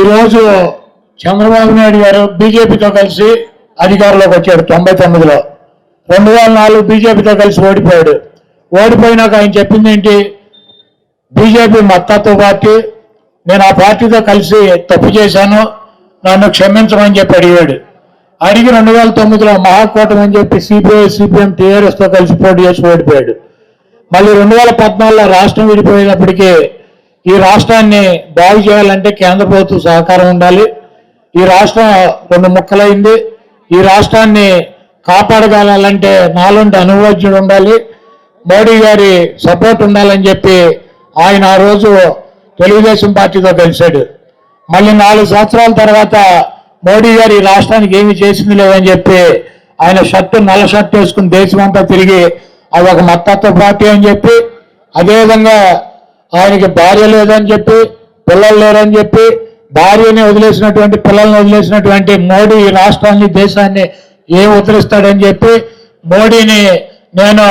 ఈరోజు చంద్రబాబు నాయుడు గారు బీజేపీతో కలిసి అధికారంలోకి వచ్చాడు తొంభై తొమ్మిదిలో. రెండు వేల నాలుగు బీజేపీతో కలిసి ఓడిపోయాడు. ఓడిపోయినాక ఆయన చెప్పింది ఏంటి? బీజేపీ మత్తత్వ పార్టీ. నేను ఆ పార్టీతో కలిసి తప్పు చేశాను. నన్ను క్షమించమని చెప్పి అడిగాడు. అడిగి రెండు వేల తొమ్మిదిలో మహాకూటమి అని చెప్పి సిపిఐ సిపిఎం టీఆర్ఎస్తో కలిసి పోటీ చేసి ఓడిపోయాడు. మళ్ళీ రెండు వేల పద్నాలుగులో రాష్ట్రం విడిపోయినప్పటికీ ఈ రాష్ట్రాన్ని బాగు చేయాలంటే కేంద్ర ప్రభుత్వం సహకారం ఉండాలి. ఈ రాష్ట్రం రెండు ముక్కలైంది. ఈ రాష్ట్రాన్ని కాపాడగలాలంటే నాలుంటి అనుభవజ్ఞుడు ఉండాలి. మోడీ గారి సపోర్ట్ ఉండాలని చెప్పి ఆయన ఆ రోజు తెలుగుదేశం పార్టీతో కలిశాడు. మళ్ళీ నాలుగు సంవత్సరాల తర్వాత మోడీ గారు ఈ రాష్ట్రానికి ఏమి చేసింది లేదని చెప్పి ఆయన షర్టు నల్ల షర్ట్ వేసుకుని దేశమంతా తిరిగి అది ఒక మత్తత్వ పార్టీ అని చెప్పి అదేవిధంగా ఆయనకి భార్య లేదని చెప్పి పిల్లలు లేరని చెప్పి భార్యని వదిలేసినటువంటి పిల్లల్ని వదిలేసినటువంటి మోడీ ఈ రాష్ట్రాన్ని దేశాన్ని ఏం ఉద్ధరిస్తాడని చెప్పి మోడీని నేను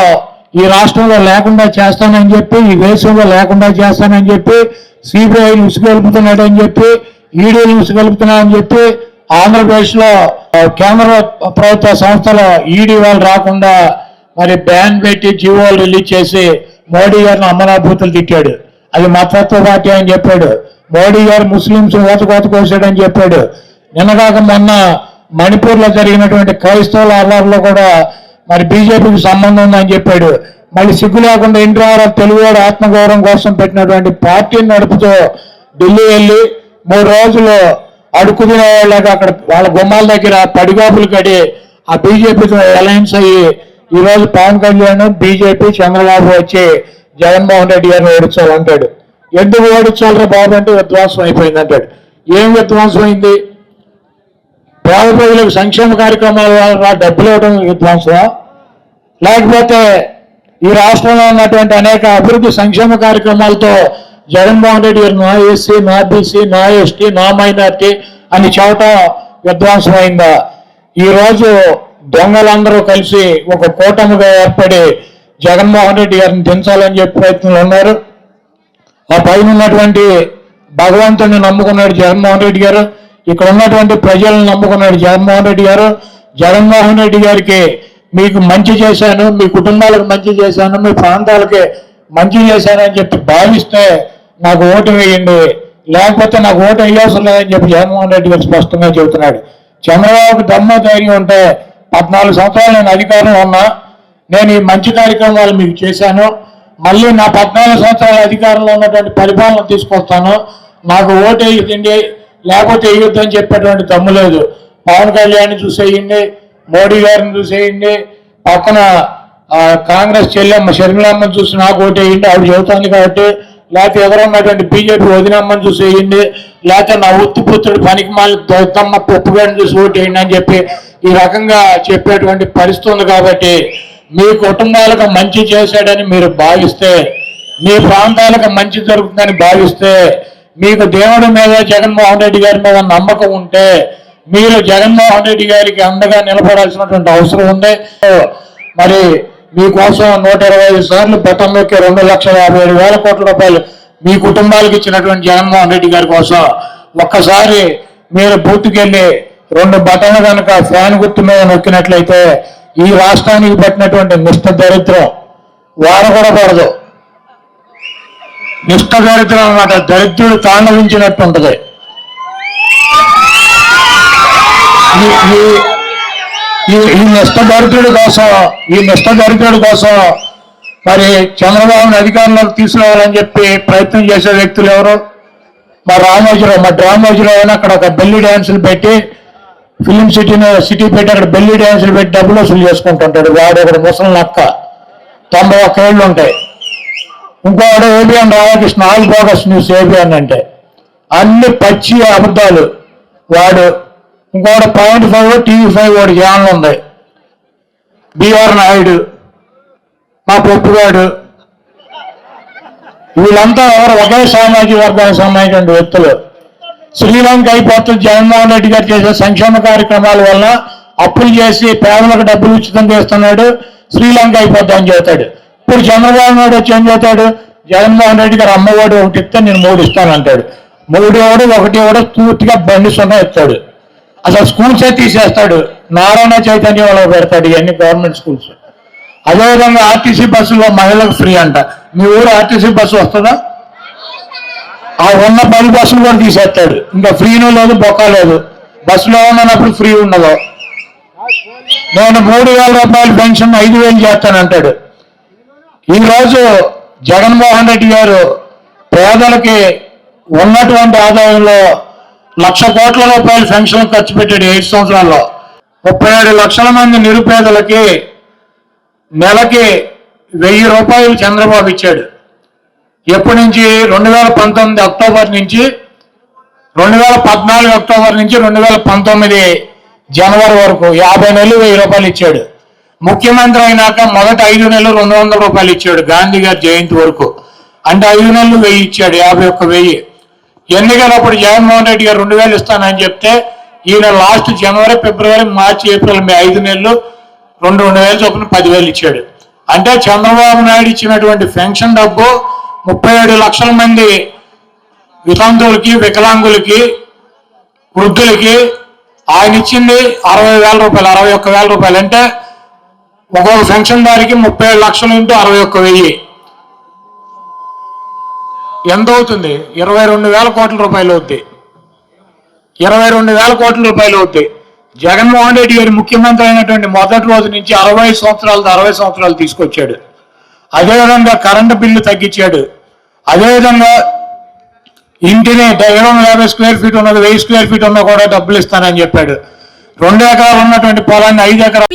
ఈ రాష్ట్రంలో లేకుండా చేస్తానని చెప్పి ఈ దేశంలో లేకుండా చేస్తానని చెప్పి సిబిఐని ఉసుగలుపుతున్నాడని చెప్పి ఈడీని ఉసుగలుపుతున్నాడని చెప్పి ఆంధ్రప్రదేశ్లో కేంద్ర ప్రభుత్వ సంస్థలో ఈడీ వాళ్ళు రాకుండా మరి బ్యాన్ పెట్టి జీవోలు రిలీజ్ చేసి మోడీ గారిని అమరాభూతులు తిట్టాడు. అది మతత్వ పార్టీ అని చెప్పాడు. మోడీ గారు ముస్లింస్ ఓతకోత కోసాడని చెప్పాడు. నిన్నగాక మొన్న మణిపూర్లో జరిగినటువంటి క్రైస్తవుల అల్లర్లో కూడా మరి బీజేపీకి సంబంధం ఉందని చెప్పాడు. మళ్ళీ సిగ్గు లేకుండా ఇంద్రవరం తెలుగువాడు ఆత్మగౌరవం కోసం పెట్టినటువంటి పార్టీని నడుపుతూ ఢిల్లీ వెళ్ళి మూడు రోజులు అడుక్కునే వాళ్ళకి అక్కడ వాళ్ళ గుమ్మాల దగ్గర పడిగాపులు కడి ఆ బీజేపీతో అలయన్స్ అయ్యి ఈ రోజు పవన్ కళ్యాణ్ బీజేపీ చంద్రబాబు వచ్చి జగన్మోహన్ రెడ్డి గారిని ఓడించాలంటాడు ఎందుకు ఓడించాలరా బాబు అంటే విధ్వంసం అయిపోయింది అంటాడు. ఏం విధ్వంసం అయింది? పేద ప్రజలకు సంక్షేమ కార్యక్రమాల ద్వారా డబ్బులు ఇవ్వడం విధ్వంసమా? లేకపోతే ఈ రాష్ట్రంలో ఉన్నటువంటి అనేక అభివృద్ధి సంక్షేమ కార్యక్రమాలతో జగన్మోహన్ రెడ్డి గారు నా ఎస్సీ నా బీసీ నా ఎస్టీ నా మైనార్టీ అని చెప్పటం విధ్వంసమైందా? ఈ రోజు దొంగలందరూ కలిసి ఒక కూటమిగా ఏర్పడి జగన్మోహన్ రెడ్డి గారిని దించాలని చెప్పి ప్రయత్నంలో ఉన్నారు. ఆ పైన ఉన్నటువంటి భగవంతుని నమ్ముకున్నాడు జగన్మోహన్ రెడ్డి గారు. ఇక్కడ ఉన్నటువంటి ప్రజలను నమ్ముకున్నాడు జగన్మోహన్ రెడ్డి గారు. జగన్మోహన్ రెడ్డి గారికి మీకు మంచి చేశాను మీ కుటుంబాలకు మంచి చేశాను మీ ప్రాంతాలకి మంచి చేశాను అని చెప్పి భావిస్తే నాకు ఓటు వేయండి. లేకపోతే నాకు ఓటు వేయాల్సిన లేదని చెప్పి జగన్మోహన్ రెడ్డి గారు స్పష్టంగా చెబుతున్నాడు. చంద్రబాబుకి ధర్మ ధైర్యం ఉంటే పద్నాలుగు సంవత్సరాలు నేను అధికారంలో ఉన్నా. నేను ఈ మంచి కార్యక్రమాలు మీకు చేశాను. మళ్ళీ నా పద్నాలుగు సంవత్సరాల అధికారంలో ఉన్నటువంటి పరిపాలన తీసుకొస్తాను. నాకు ఓటు వేయండి లేకపోతే వేయొద్దు అని చెప్పేటువంటి దమ్ము లేదు. పవన్ కళ్యాణ్ చూసేయండి మోడీ గారిని చూసేయండి పక్కన కాంగ్రెస్ చెల్లెమ్మ షర్మిలమ్మని చూసి నాకు ఓటు వేయండి ఆవిడ చెబుతాను కాబట్టి లేకపోతే ఎదురున్నటువంటి బీజేపీ వదినమ్మని చూసి వేయండి లేకపోతే నా ఉత్తిపుత్రుడు పనికి మాలి దొత్తమ్మ పప్పుగాడిని చూసి ఓటు వేయండి అని చెప్పి ఈ రకంగా చెప్పేటువంటి పరిస్థితి ఉంది కాబట్టి మీ కుటుంబాలకు మంచి చేశాడని మీరు భావిస్తే మీ ప్రాంతాలకు మంచి జరుగుతుందని భావిస్తే మీకు దేవుడి మీద జగన్మోహన్ రెడ్డి గారి మీద నమ్మకం ఉంటే మీరు జగన్మోహన్ రెడ్డి గారికి అండగా నిలబడాల్సినటువంటి అవసరం ఉంది. మరి మీకోసం నూట ఇరవై ఐదు సార్లు బెట్టంలోకి రెండు లక్షల యాభై ఏడు వేల కోట్ల రూపాయలు మీ కుటుంబాలకు ఇచ్చినటువంటి జగన్మోహన్ రెడ్డి గారి కోసం ఒక్కసారి మీరు బూత్కెళ్ళి రెండు బటన్లు కనుక ఫ్యాన్ గుర్తు మీద నొక్కినట్లయితే ఈ రాష్ట్రానికి పట్టినటువంటి నిష్ట దరిద్రం వాడకూడకూడదు. నిష్ట దరిద్రం అన్నమాట దరిద్రుడు తాండవించినట్టు ఉంటుంది ఈ- ఈ- దరిద్రుడి కోసం ఈ నిష్ట దరిద్రుడి కోసం మరి చంద్రబాబుని అధికారంలోకి తీసుకురావాలని చెప్పి ప్రయత్నం చేసే వ్యక్తులు ఎవరు? మా రామోజీరావు మా రామోజీరావు అక్కడ ఒక బెల్లి డ్యాన్సులు పెట్టి ఫిలిం సిటీని సిటీ పెట్టి అక్కడ బెల్లి డ్యాన్సులు పెట్టి డబ్బులు వసూలు చేసుకుంటుంటాడు. వాడు ఒకడు ముసలి నక్క. తొంభై ఒక్క ఏళ్ళు ఉంటాయి. ఇంకోడు ABN Radhakrishna all bogus news ABN అంటే. అన్ని పచ్చి అబద్ధాలు వాడు. ఇంకోటి పాయింట్ ఫైవ్ టీవీ ఫైవ్ వాడి ఛానల్ ఉంది. బీఆర్ నాయుడు మా పొప్పుగాడు. వీళ్ళంతా ఎవరు ఒకే సామాజిక వర్గానికి సంబంధించిన వ్యక్తులు. శ్రీలంక అయిపోతుంది జగన్మోహన్ రెడ్డి గారు చేసే సంక్షేమ కార్యక్రమాల వల్ల అప్పులు చేసి పేదలకు డబ్బులు ఉచితంగా చేస్తున్నాడు. శ్రీలంక అయిపోద్ది అని చెబుతాడు. ఇప్పుడు చంద్రబాబు నాయుడు వచ్చి ఏం చెబుతాడు జగన్మోహన్ రెడ్డి గారు అమ్మఒడి ఒకటి ఇస్తే నేను మూడు ఇస్తానంటాడు. మూడు ఇవ్వడు ఒకటి ఇవ్వడు పూర్తిగా బండి సున్నా ఇస్తాడు. అసలు స్కూల్సే తీసేస్తాడు. నారాయణ చైతన్య వాళ్ళకి పెడతాడు ఇవన్నీ గవర్నమెంట్ స్కూల్స్. అదేవిధంగా ఆర్టీసీ బస్సులో మహిళలకు ఫ్రీ అంట. మీ ఊరు ఆర్టీసీ బస్సు వస్తుందా? ఆ ఉన్న పది బస్సులు కూడా తీసేస్తాడు. ఇంకా ఫ్రీనూ లేదు బొక్క లేదు. బస్సులో ఉన్నప్పుడు ఫ్రీ ఉండదు. నేను మూడు వేల రూపాయల పెన్షన్ ఐదు వేలు చేస్తానంటాడు ఈరోజు జగన్మోహన్ రెడ్డి గారు పేదలకి ఉన్నటువంటి ఆదాయంలో లక్ష కోట్ల రూపాయలు పెన్షన్ ఖర్చు పెట్టాడు ఏడు సంవత్సరాల్లో. ముప్పై ఏడు లక్షల మంది నిరుపేదలకి నెలకి వెయ్యి రూపాయలు చంద్రబాబు ఇచ్చాడు. ఎప్పటి నుంచి? రెండు వేల పంతొమ్మిది అక్టోబర్ నుంచి. రెండు వేల పద్నాలుగు అక్టోబర్ నుంచి రెండు వేల పంతొమ్మిది జనవరి వరకు యాభై నెలలు వెయ్యి రూపాయలు ఇచ్చాడు. ముఖ్యమంత్రి అయినాక మొదటి ఐదు నెలలు రెండు వందల రూపాయలు ఇచ్చాడు గాంధీ గారి జయంతి వరకు. అంటే ఐదు నెలలు వెయ్యి ఇచ్చాడు యాభై ఒక్క వెయ్యి. ఎన్నికలప్పుడు జగన్మోహన్ రెడ్డి గారు రెండు వేలు ఇస్తానని చెప్తే ఈయన లాస్ట్ జనవరి ఫిబ్రవరి మార్చి ఏప్రిల్ మే ఐదు నెలలు రెండు రెండు వేలు చొప్పున పదివేలు ఇచ్చాడు. అంటే చంద్రబాబు నాయుడు ఇచ్చినటువంటి పెన్షన్ డబ్బు ముప్పై ఏడు లక్షల మంది వితంతువులకి వికలాంగులకి వృద్ధులకి ఆయన ఇచ్చింది అరవై వేల రూపాయలు అరవై ఒక్క వేల రూపాయలు. అంటే ఒక్కొక్క పెన్షన్ దారికి ముప్పై ఏడు లక్షలు ఇంటూ అరవై ఒక్క వెయ్యి. ఎంత అవుతుంది? ఇరవై రెండు వేల కోట్ల రూపాయలు అవుద్ది. ఇరవై రెండు వేల కోట్ల రూపాయలు అవుతాయి జగన్మోహన్ రెడ్డి గారి ముఖ్యమంత్రి అయినటువంటి మొదటి రోజు నుంచి అరవై సంవత్సరాలతో అరవై సంవత్సరాలు తీసుకొచ్చాడు. అదేవిధంగా కరెంటు బిల్లు తగ్గించాడు. అదేవిధంగా ఇంటిని ఏడు వందల యాభై స్క్వేర్ ఫీట్ ఉన్నది వెయ్యి స్క్వేర్ ఫీట్ ఉన్నా కూడా డబ్బులు ఇస్తానని చెప్పాడు. రెండు ఎకరాలు ఉన్నటువంటి పొలాన్ని ఐదు ఎకరాలు